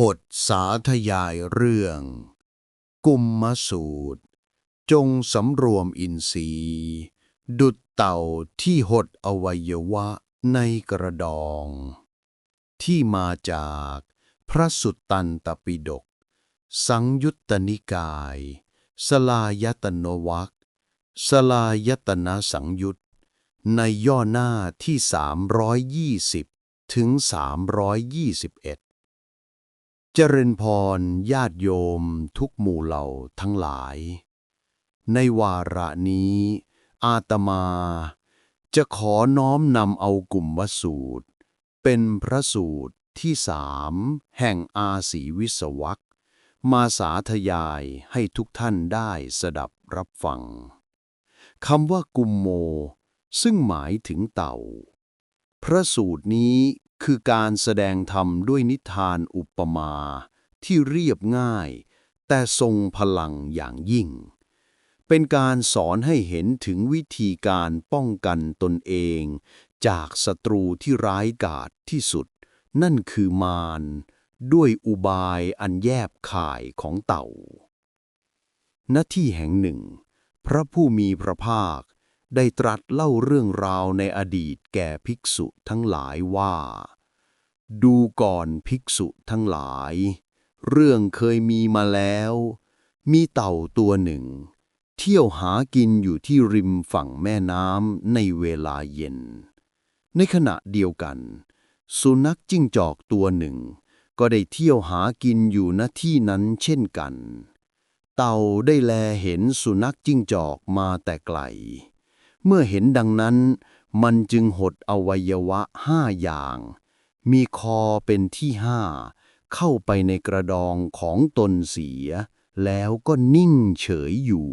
บทสาธยายเรื่อง กุมมสูตร จงสำรวมอินทรีย์ ดุดเต่าที่หดอวัยวะในกระดอง ที่มาจากพระสุตตันตปิฎกสังยุตตนิกาย สลายตโนวักสลายตนะสังยุตในย่อหน้าที่ 320 ถึง 321 เจริญพรญาติโยม ทุกหมู่เหล่าทั้งหลาย ในวาระนี้ อาตมา จะขอน้อมนำเอากลุ่มวสูตร เป็นพระสูตรที่สามแห่งอาศีวิสวักมาสาธยายให้ทุกท่านได้สดับรับฟังคำว่ากุมโม ซึ่งหมายถึงเต่า พระสูตรนี้ คือการแสดงธรรมด้วยนิทานอุปมา ที่เรียบง่าย แต่ทรงพลังอย่างยิ่ง เป็นการสอนให้เห็นถึงวิธีการป้องกันตนเอง จากศัตรูที่ร้ายกาจที่สุด นั่นคือมารด้วยอุบายอันแยบข่ายของเต่า ณ ที่แห่งหนึ่ง พระผู้มีพระภาค ได้ตรัสเล่าเรื่องราวในอดีตแก่ภิกษุทั้งหลายว่า ดูก่อนภิกษุทั้งหลาย เรื่องเคยมีมาแล้ว มีเต่าตัวหนึ่ง เที่ยวหากินอยู่ที่ริมฝั่งแม่น้ำในเวลาเย็น ในขณะเดียวกัน สุนัขจิ้งจอกตัวหนึ่ง ก็ได้เที่ยวหากินอยู่ณที่นั้นเช่นกัน เต่าได้แลเห็นสุนัขจิ้งจอกมาแต่ไกล เมื่อเห็นดังนั้น มันจึงหดอวัยวะห้าอย่าง มีคอเป็นที่ห้า เข้าไปในกระดองของตนเสีย แล้วก็นิ่งเฉยอยู่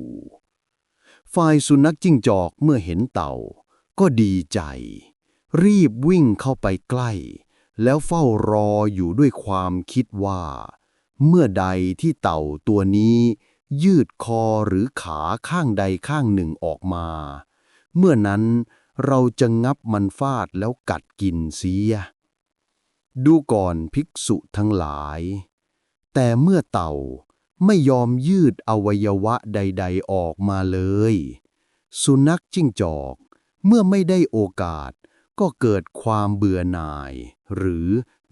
ฝ่ายสุนัขจิ้งจอกเมื่อเห็นเต่า ก็ดีใจ รีบวิ่งเข้าไปใกล้ แล้วเฝ้ารออยู่ด้วยความคิดว่า เมื่อใดที่เต่าตัวนี้ยืดคอหรือขาข้างใดข้างหนึ่งออกมา เมื่อนั้นเราจะงับมันฟาดแล้วกัดกินเสีย ดูก่อนภิกษุทั้งหลาย แต่เมื่อเต่าไม่ยอมยืดอวัยวะใด ๆออกมาเลย สุนัขจิ้งจอก เมื่อไม่ได้โอกาส ก็เกิดความเบื่อหน่าย หรือ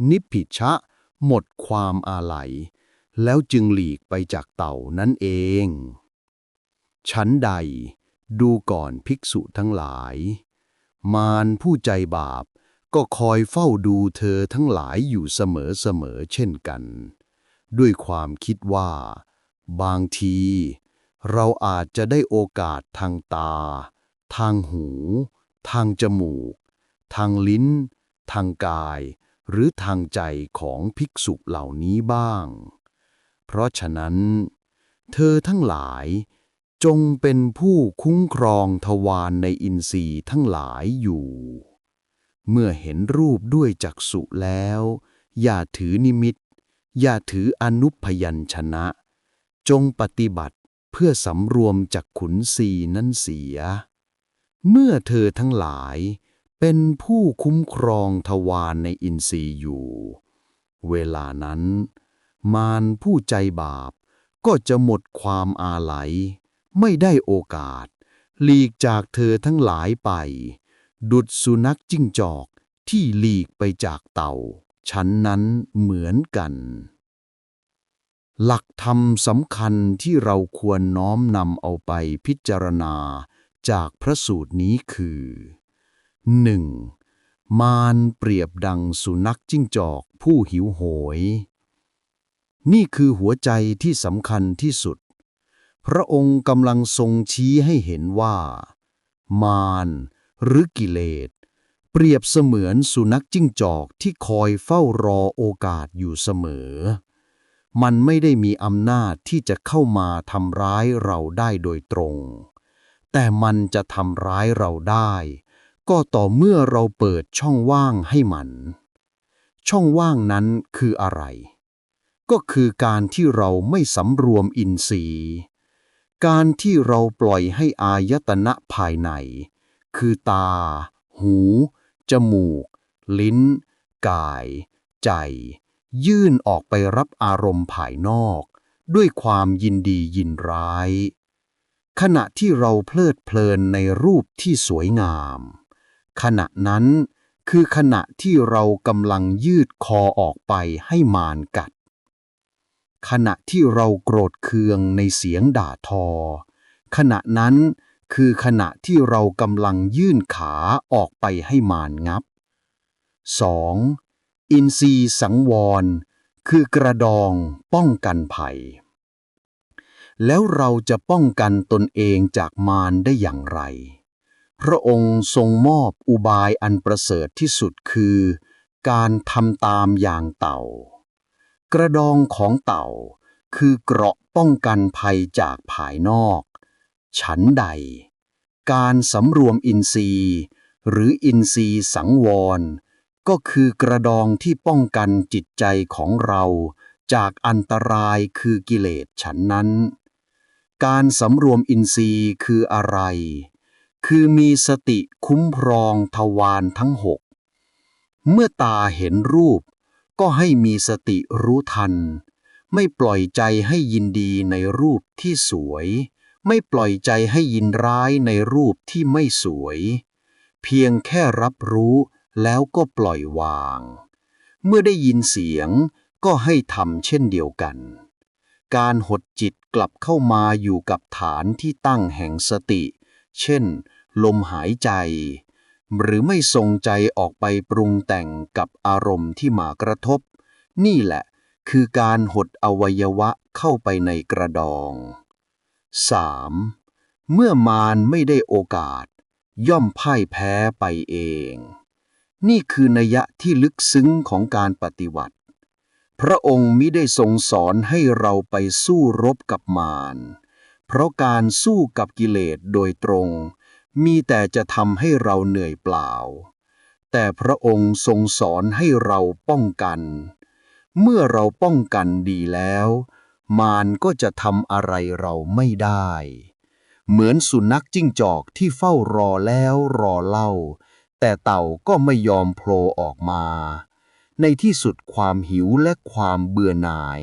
นิพพิชะ หมดความอาลัย แล้วจึงหลีกไปจากเต่านั่นเอง ชั้นใด ดูก่อนภิกษุทั้งหลาย มารผู้ใจบาป ก็คอยเฝ้าดูเธอทั้งหลายอยู่เสมอๆเช่นกัน ด้วยความคิดว่า บางที เราอาจจะได้โอกาสทางตา ทางหู ทางจมูก ทางลิ้น ทางกาย หรือทางใจของภิกษุเหล่านี้บ้าง เพราะฉะนั้น เธอทั้งหลาย จงเป็นผู้คุ้มครองทวารในอินทรีย์ทั้งหลายอยู่ เมื่อเห็นรูปด้วยจักษุแล้ว อย่าถือนิมิต อย่าถืออนุพยัญชนะ จงปฏิบัติเพื่อสำรวมจากขุนศีนั้นเสีย เมื่อเธอทั้งหลายเป็นผู้คุ้มครองทวารในอินทรีย์อยู่ เวลานั้น มารผู้ใจบาปก็จะหมดความอาลัย ไม่ได้โอกาส หลีกจากเธอทั้งหลายไป ดุดสุนัขจิ้งจอกที่หลีกไปจากเต่าชั้นนั้นเหมือนกัน หลักธรรมสำคัญที่เราควรน้อมนำเอาไปพิจารณาจากพระสูตรนี้คือ 1. มารเปรียบดังสุนัขจิ้งจอกผู้หิวโหย นี่คือหัวใจที่สำคัญที่สุด พระองค์กำลังทรงชี้ให้เห็นว่า มารหรือกิเลส เปรียบเสมือนสุนัขจิ้งจอกที่คอยเฝ้ารอโอกาสอยู่เสมอ มันไม่ได้มีอำนาจที่จะเข้ามาทำร้ายเราได้โดยตรง แต่มันจะทำร้ายเราได้ ก็ต่อเมื่อเราเปิดช่องว่างให้มัน ช่องว่างนั้นคืออะไรก็คือการที่เราไม่สำรวมอินทรีย์ การที่เราปล่อยให้อายตนะภายใน คือตา หู จมูก ลิ้น กาย ใจ ยื่นออกไปรับอารมณ์ภายนอก ด้วยความยินดียินร้าย ขณะที่เราเพลิดเพลินในรูปที่สวยงาม ขณะนั้นคือขณะที่เรากำลังยืดคอออกไปให้มารกัด ขณะที่เราโกรธเคืองในเสียงด่าทอ ขณะนั้นคือขณะที่เรากำลังยื่นขาออกไปให้มารงับ 2. อินทรีย์สังวร คือกระดองป้องกันภัย แล้วเราจะป้องกันตนเองจากมารได้อย่างไร พระองค์ทรงมอบอุบายอันประเสริฐที่สุดคือ การทำตามอย่างเต่า กระดองของเต่า คือเกราะป้องกันภัยจากภายนอก ฉันใด การสำรวมอินทรีย์ หรืออินทรีย์สังวร ก็คือกระดองที่ป้องกันจิตใจของเรา จากอันตรายคือกิเลสฉันนั้น การสำรวมอินทรีย์คืออะไร คือมีสติคุ้มครองทวารทั้งหกเมื่อตาเห็นรูป ก็ให้มีสติรู้ทัน ไม่ปล่อยใจให้ยินดีในรูปที่สวย ไม่ปล่อยใจให้ยินร้ายในรูปที่ไม่สวย เพียงแค่รับรู้แล้วก็ปล่อยวาง เมื่อได้ยินเสียงก็ให้ทำเช่นเดียวกัน การหดจิตกลับเข้ามาอยู่กับฐานที่ตั้งแห่งสติ เช่น ลมหายใจ หรือไม่ทรงใจออกไปปรุงแต่งกับอารมณ์ที่มากระทบ นี่แหละคือการหดอวัยวะเข้าไปในกระดอง 3. เมื่อมารไม่ได้โอกาส ย่อมพ่ายแพ้ไปเอง นี่คือนัยะที่ลึกซึ้งของการปฏิวัติ พระองค์มิได้ทรงสอนให้เราไปสู้รบกับมาร เพราะการสู้กับกิเลสโดยตรง มีแต่จะทำให้เราเหนื่อยเปล่า แต่พระองค์ทรงสอนให้เราป้องกัน เมื่อเราป้องกันดีแล้ว มารก็จะทำอะไรเราไม่ได้ เหมือนสุนัขจิ้งจอกที่เฝ้ารอแล้วรอเล่า แต่เต่าก็ไม่ยอมโผล่ออกมา ในที่สุดความหิวและความเบื่อหน่าย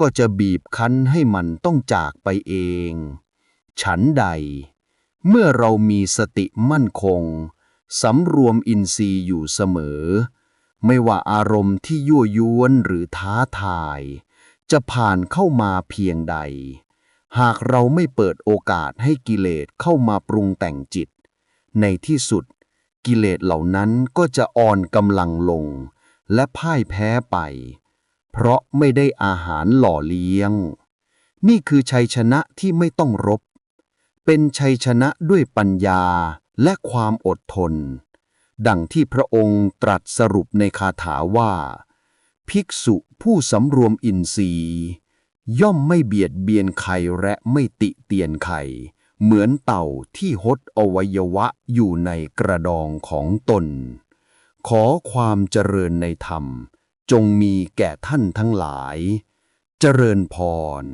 ก็จะบีบคั้นให้มันต้องจากไปเอง ฉันใด เมื่อเรามีสติมั่นคง สำรวมอินทรีย์อยู่เสมอ ไม่ว่าอารมณ์ที่ยั่วยวนหรือท้าทาย จะผ่านเข้ามาเพียงใด หากเราไม่เปิดโอกาสให้กิเลสเข้ามาปรุงแต่งจิต ในที่สุด กิเลสเหล่านั้นก็จะอ่อนกำลังลง และพ่ายแพ้ไป เพราะไม่ได้อาหารหล่อเลี้ยง นี่คือชัยชนะที่ไม่ต้องรบ เป็นชัยชนะด้วยปัญญาและความอดทน ดังที่พระองค์ตรัสสรุปในคาถาว่า ภิกษุผู้สำรวมอินทรีย์ ย่อมไม่เบียดเบียนใครและไม่ติเตียนใคร เหมือนเต่าที่หดอวัยวะอยู่ในกระดองของตน ขอความเจริญในธรรม จงมีแก่ท่านทั้งหลาย เจริญพร